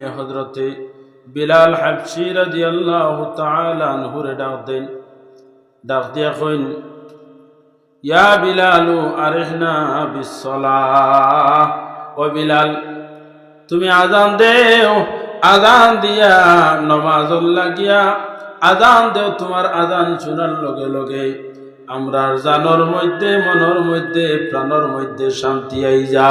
হজরতে বিলাল হাবশি রাদিয়াল্লাহু তাআলা আনহুরে ডাক দেন। ডাক দিয়া কইন, ইয়া বিলালু আরিহনা বিসসালাহ। ও বিলাল, তুমি আজান দেও আজান দিয়া নমাজল লাগিয়া আজান দেও তোমার আজান শোনার লগে লগে। আমরার জানর মধ্যে, মনের মধ্যে, প্রাণর মধ্যে শান্তি আই যা।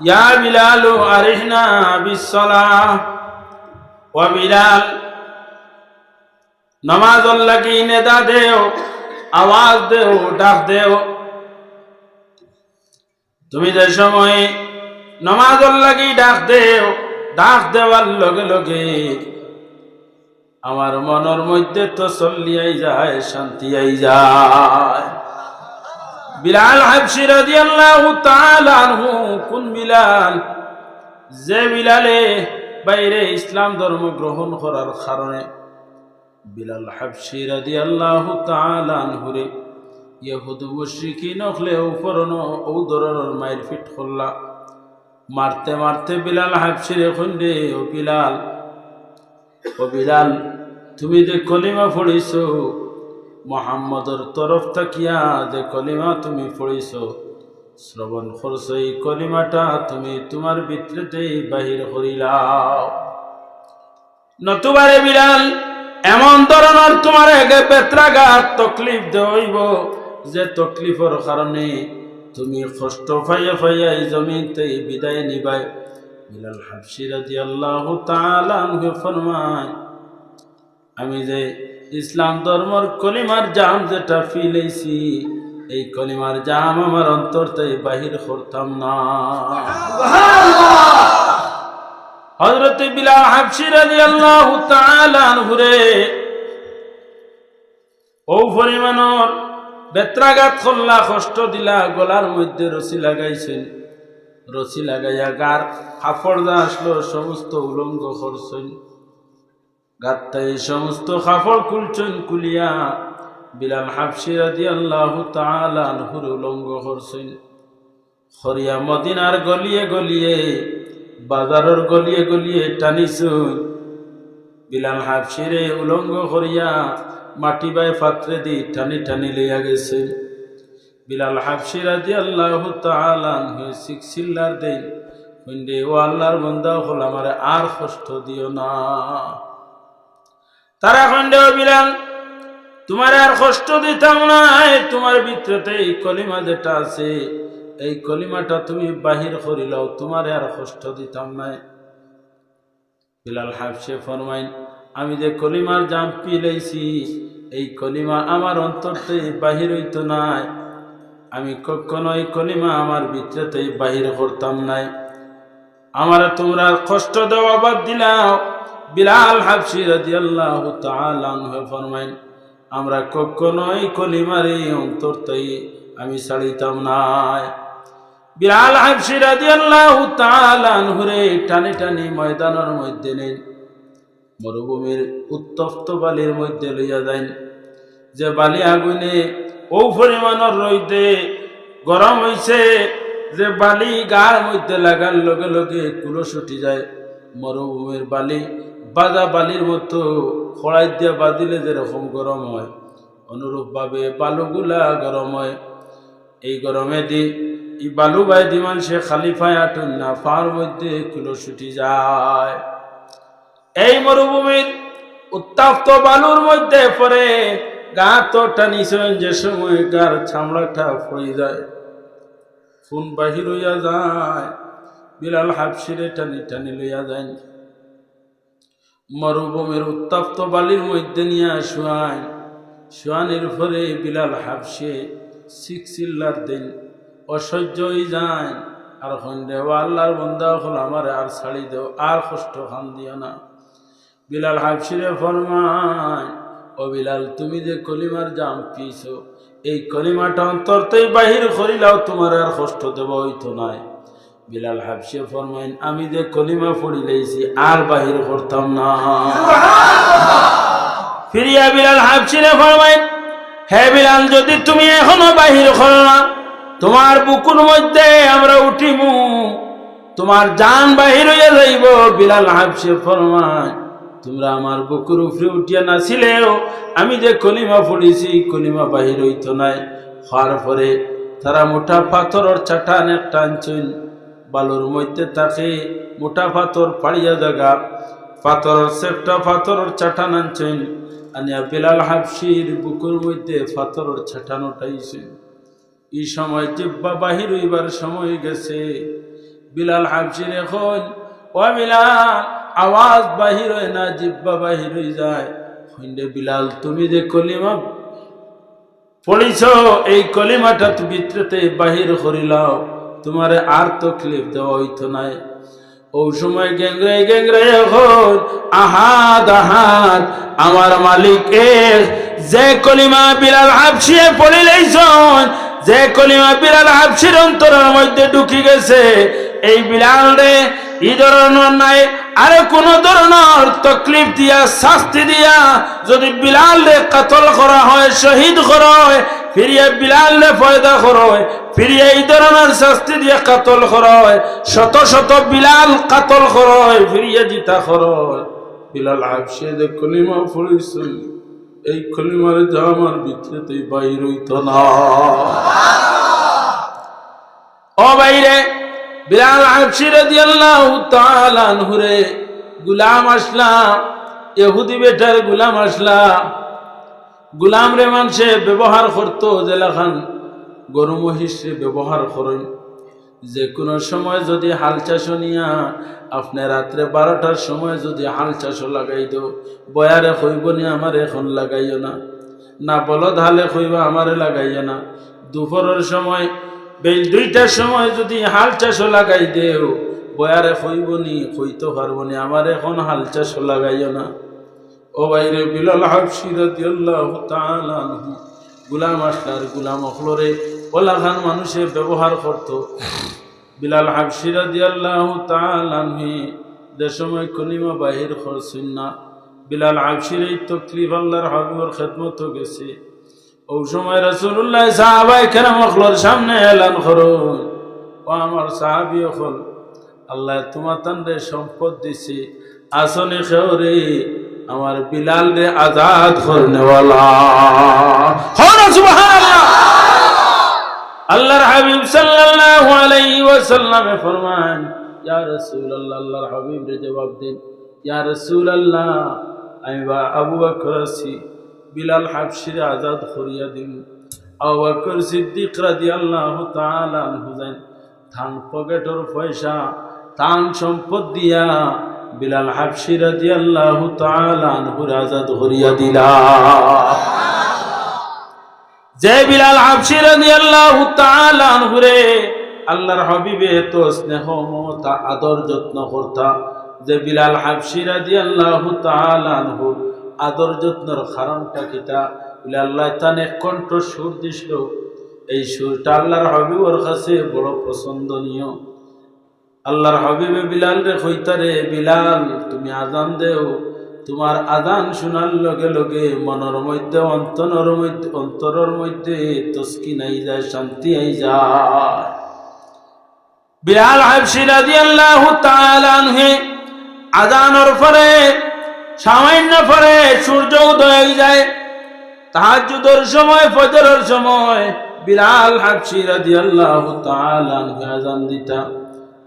ইয়া বিলালু আরিহনা বিসসালাহ ও বিলাল নমাজ লাগি নেদা দেও, আওয়াজ দেও, ডাক দেও। তুমি যে সময় নমাজ লাগি ডাক দেও, ডাক দেওয়ার লগে লগে আমার মনের মধ্যে তো চলিয়াই যায়, শান্তি আই যায়। বিলাল হাবশি রাদিয়াল্লাহু তাআলা আনহু, কোন বিলাল? যে বিলালে বাইরে ইসলাম ধর্ম গ্রহণ করার কারণে বিলাল হাবশি রাদিয়াল্লাহু তাআলা আনহুরে ইহুদ মুশরিকিন হলে উপরন ও ধরনের মাইর ফিট করলা মারতে মারতে বিলাল হাবশিরে খন্ডে ও বিলাল ও বিলাল, তুমি যে কলিমা পড়িছো মোহাম্মদর তরফ থাকিয়া যে কলিমা তুমি পড়িছ, শ্রবণ করছ, এই কলিমাটা তুমি তোমার ভিতরেতেই বাহির করিলাও। নতুবারে বিলাল, এমন ধরনের তোমার আগে বেত্রাঘাত তকলিফ দেব যে তকলিফের কারণে তুমি কষ্ট ফাইয়া ফাইয়া এই জমিনতে বিদায় নিবাই। বিলাল হাবশি রাদিয়াল্লাহু তাআলা আনহু ফরমায়, আমি যে ইসলাম ধর্মর কলিমার জাম যেটা ফিলেছি এই কলিমার জাম আমার অন্তরতে বাহির করতাম না। হজরত বিলাল হাবশি রাদিয়াল্লাহু তাআলা আনহুরে, ও পরিমাণর বেত্রাঘাত করলা কষ্ট দিলা গলার মধ্যে রশি লাগাইছেন। রশি লাগাইয়া গার কাপড় যা আসলো, সমস্ত উলঙ্গ করছেন। গাত্তা এই সমস্ত কাপড় খুলছেন কুলিয়া বিলাল হাবশি রাদিয়াল্লাহু তাআলা আনহুর উলঙ্গ করছেন। খরিয়া মদিনার গলিয়ে গলিয়ে, বাজারের গলিয়ে গলিয়ে টানিছুন। বিলাল হাফসিরে উলঙ্গ করিয়া মাটি বাই পাত্রে দি টানি টানি লইয়া গেছে বিলাল হাফসিরা দি আল্লাহ তালান হয়ে সিকসিল্লার দেই ও আল্লাহর বন্দা হল আমারে আর কষ্ট দিও না। তারা কইন্ডে ও বিলাল তোমার আর কষ্ট দিতাম না, তোমার ভিতরেতে এই কলিমা যেটা আছে, এই কলিমাটা তুমি বাহির করিলাও তোমার আর কষ্ট দিতাম না। বিলাল হাফসে ফরমাইন, আমি যে কলিমার জাম পিলাইছি, এই কলিমা আমার অন্তরতে বাহির হইতো নাই। আমি কখনো এই কলিমা আমার ভিতরেতে বাহির করতাম নাই। আমার তোমরা কষ্ট দেওয়া বাদ দিলাও। বিলাল হাফসি তাআলা আনহু ফরমাইন আমরা কখনোই কলিমার এই অন্তরতেই আমি ছাড়িতাম নাই বিলাল হাফসি রাদিয়াল্লাহু তাআলা আনহুরে টানি টানি ময়দানের মধ্যে নেন, মরুভূমির উত্তপ্ত বালির মধ্যে লইয়া যান। যে বালি আগুনে ও পরিমাণের রইতে গরম হইছে, যে বালি গার মধ্যে লাগার লগে লগে কুলো ছুটি যায়, মরুভূমির বালি বাজা বালির মতো খড়াই দিয়া বাদিলে যেরকম গরম হয় অনুরূপভাবে বালুগুলা গরম হয়। এই গরমে দি, এই বালু বাই দিমান সে খালিফায় আটুন না মধ্যে কুলো ছুটি যায়। এই মরুভূমির উত্তাপ্ত বালুর মধ্যে পরে গা তো টানিছেন যে সময় গার ছামড়াটা পড়ে যায়। ফুন বাহির হইয়া যায়, বিলাল হাফসিরে টানি টানি লইয়া যায়। মরুভূমির উত্তাপ্ত বালির মধ্যে নিয়ে শুয়ান শুয়ানের পরে বিলাল হাফসে সিক্সিল্লার দিন অসহ্য হয়ে যায়। আর হন্ডে, ও আল্লাহর বন্ধা হল আমার আর ছাড়ি দেও, আর কষ্ট খান দিও না। বিলাল হাফসিরে ফরমায়, ও বিলাল, তুমি যে কলিমার জাম পিছো, এই কলিমাটা অন্তরতেই বাহির করিলাও, তোমার আর কষ্ট দেব হইতো নাই। বিলাল হাফসে ফরমাইন আমি যে কলিমা পড়ি লাইছি আর বাহির করতাম না। ফিরিয়া বিলাল হাফসিরে ফরমাইন হে বিলাল যদি তুমি এখনও বাহির করো না তোমার বুকুর মধ্যে আমরা উঠিমু। তোমার জান বাহির হইয়া যাইব। বিলাল হাবসে ফরমায় তোমরা আমার বুকুর উপরে উঠিয়া নাছিলেও আমি যে কলিমা পড়েছি কলিমা বাহির হইতো নাই। হওয়ার পরে তারা মোটা পাথরের চাটান একটা আনছেন। বালুর মধ্যে থাকে মোটা পাথর পাড়িয়া জাগা, পাথরের সেপটা পাথরের চাটান আনছেন আনিয়া বিলাল হাবসির বুকুর মধ্যে পাথরের চাটান উঠাইছেন এই সময় জিব্বা বাহির হইবার সময় গেছে। বিলাল হাবসির এখন, ও বিলাল, আওয়াজ বাহির হয় না, জিব্বা বাহির হয়ে যায়। হইন্ডে বিলাল, তুমি যে কলিমা পড়িছ, এই কলিমাটা তুমি বাহির করিলাও। তোমারে আর তকলিফ দেওয়া হইতো নাই। ও সময় গেংরে গেংরে এখন আহাদ আহাদ, আমার মালিক যে কলিমা বিলাল হাবসিয়ে পড়িলেইছন, যে কলিমা বিলাল হাবসির অন্তরের মধ্যে ঢুকি গেছে, এই বিলাল রে এই ধরনের নাই, আরে কোন ধরনের তকলিফ দিয়া, শাস্তি দিয়া যদি বিলাল রে কাতল করা হয়, শহীদ করা হয় ফিরিয়ে বিলাল ফয়দা করা হয় ফিরিয়ে এই ধরনের শাস্তি দিয়ে কাতল করা হয় শত শত বিলাল কাতল করা হয় ফিরিয়ে জিতা হয় বিলাল হাবসে যে কলিমা পড়েছিল এই কলিমারে যা আমার ভিতরে বাইর হইত না। ও বাইরে বিলাল হাবসি রাদিয়াল্লাহু তাআলা আনহুরে গুলাম আসলাম ইহুদি বেটার গুলাম আসলাম গুলাম রে মানুষে ব্যবহার করতো জেলাখান গরু মহিষে ব্যবহার করেন। যে কোনো সময় যদি হাল চাষ নিয়া, আপনি রাত্রে বারোটার সময় যদি হাল চাষ লাগাই দো বয়ারে হইব নি আমার এখন লাগাইও না। না বলদ হালে হইব আমারে লাগাইও না। দুপুরের সময় বেশ দুইটার সময় যদি হাল চাষ লাগাই দেও, বয়ারে হইব নি হইতে পারব নি, আমার এখন হাল চাষ লাগাইও না। ও বাইরে বিলাল হাফসি রাদিয়াল্লাহু তাআলা আনহু। গুলাম আসলার গুলাম অখলরে ওলা খান মানুষে ব্যবহার করত। বিলাল হাফসি রাদিয়াল্লাহু তাআলা আনহু, যে সময় কলিমা বাহির করছেন না। বিলাল হাফসির এই তকলিফ আল্লাহর হাবিবর খেদমত গেছে। ও সময় রাসূলুল্লাহ সাহাবাই কেরাম অখলর সামনে এলান করুন। ও আমার সাহাবি অখল, আল্লাহ তোমার তান্ডে সম্পদ দিছে। আসনে খেওরে আমার বিলাল রে আজাদ আল্লাহর হাবিব সাল্লাল্লাহু আলাইহি ওয়াসাল্লামে ফরমান, ইয়া রাসূলুল্লাহ, আল্লাহর হাবিব রে জবাব দেন। ইয়া রাসূলুল্লাহ, আমি বা আবু বকর আছি। বিলাল হাবশিরে আজাদ করিয়া দিন। আবু বকর সিদ্দিক রাদিয়াল্লাহু তাআলা আনহু যান থান পকেটর পয়সা, থান সম্পদ দিয়া বিলাল হাবশি রাদিয়াল্লাহু তাআলা আনহু আজাদ করিয়া দিলা। যে বিলাল হাবশি রাদিয়াল্লাহু তাআলা আনহু রে আল্লাহর হাবিবে তো স্নেহ, মমতা, আদর যত্ন করতা। যে বিলাল হাবশি রাদিয়াল্লাহু তাআলা আনহু আদর যত্নের কারণটা কিতা আল্লাহ তানে কণ্ঠ সুর দিছিল। এই সুরটা আল্লাহর হাবিবর কাছে বড় পছন্দনীয়। আল্লাহর হাবিবে বিলাল রে কইতারে বিলাল, তুমি আজান দেও। তোমার আজান শোনার লগে লগে মনের মধ্যে, অন্তরের মধ্যে অন্তরের মধ্যে তস্কি নাই যায়, শান্তি আই যায়। বিলাল হাবশি রাদিয়াল্লাহু তাআলা আনহু আজানের পরে, সামান্য পরে সূর্য উদয় হয়ে যায়। তাহাজ্জুদের সময়, ফজরের সময় বিলাল হাবশি রাদিয়াল্লাহু তাআলা আনহু আজান দিতা।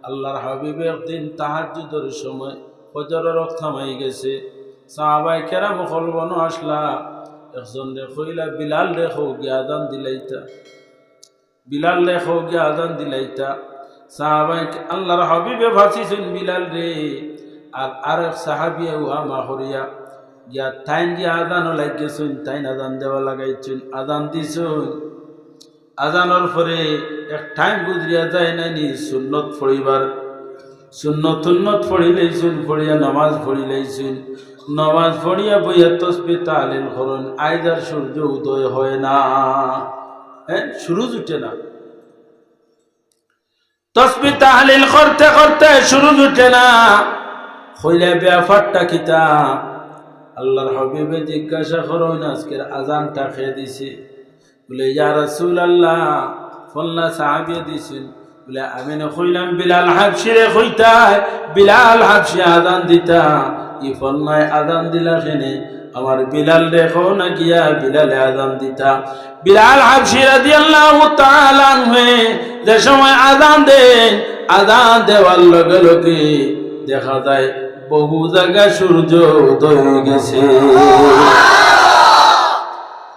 আল্লাহর হাবিব একদিন তাহাজ্জুদের সময় ফজরের থামাই গেছে। সাহাবাই কেরাম কলবন আসলা, একজন রে কইলা, বিলাল রে গিয়া আজান দিলাইতা, বিলাল রে গিয়া আজান দিলাইতা। সাহাবাই আল্লাহর হাবিবে ভাসিছেন বিলাল রে। আর আর এক সাহাবিয়া উহা মাহরিয়া গিয়া তাইন দিয়া আজানও লাগিয়েছেন তাইন আদান দেওয়া লাগাইছেন আদান দিছুন। আজানোর পরে এক টাইম গুজরিয়া যায় নাইনি সুন্নত পড়িবার। সুন্নত তুন্নত পড়ি লাইছুন, পড়িয়া নমাজ পড়ি লাইছুন। নমাজ পড়িয়া বইয়া তসবি তালিল করুন আইদার সূর্য উদয় হয় না। হ্যাঁ সুরুজ উঠে না। তসবি তাহলিল করতে করতে সুরুজ উঠে না। হইলে ব্যাপারটা কিতা? আল্লাহর হবিবে জিজ্ঞাসা করুন, আজকের আজানটা খেয়ে দিছে? বলে, ইয়া রাসূল আল্লাহ ফল্লা সাহাবিয়ে দিছেন বলে আমি না কইলাম বিলাল হাবশিরে কইতায় বিলাল হাবশি আদান দিতা। ই ফলনায় আদান দিলা খেনে আমার বিলাল দেখো না গিয়া বিলালে আদান দিতা। বিলাল হাবশি রাদিয়াল্লাহু তাআলা হয়ে যে সময় আদান দেন, আদান দেওয়ার লগে লগে দেখা যায় বহু জায়গায় সূর্য উদয় হয়ে গেছে ও বিলাল হাবশি রাদিয়াল্লাহু তাআলা আনহু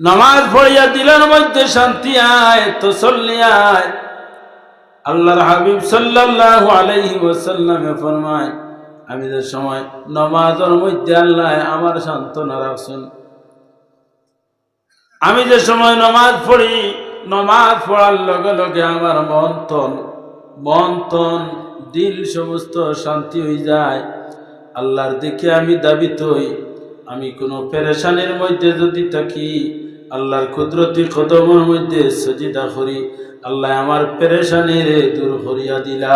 নমাজ পড়িয়া দিলের মধ্যে শান্তি আয়, তসল্লি আয়। আল্লাহর হাবিব সাল্লাল্লাহু আলাইহি ওয়াসাল্লামে ফরমায়, আমি যে সময় নমাজের মধ্যে আল্লাহ আমার সান্ত্বনা রাখছেন। আমি যে সময় নমাজ পড়ি, নমাজ পড়ার লগে লগে আমার মন তন, মন দিল সমস্ত শান্তি হয়ে যায়। আল্লাহর দিকে আমি দাবিত হই, আমি কোনো পেরেশানির মধ্যে যদি থাকি আল্লাহর কুদরতি কদমের মধ্যে সজিদা করি আল্লাহ আমার পেরেশানি রে দূর করিয়া দিলা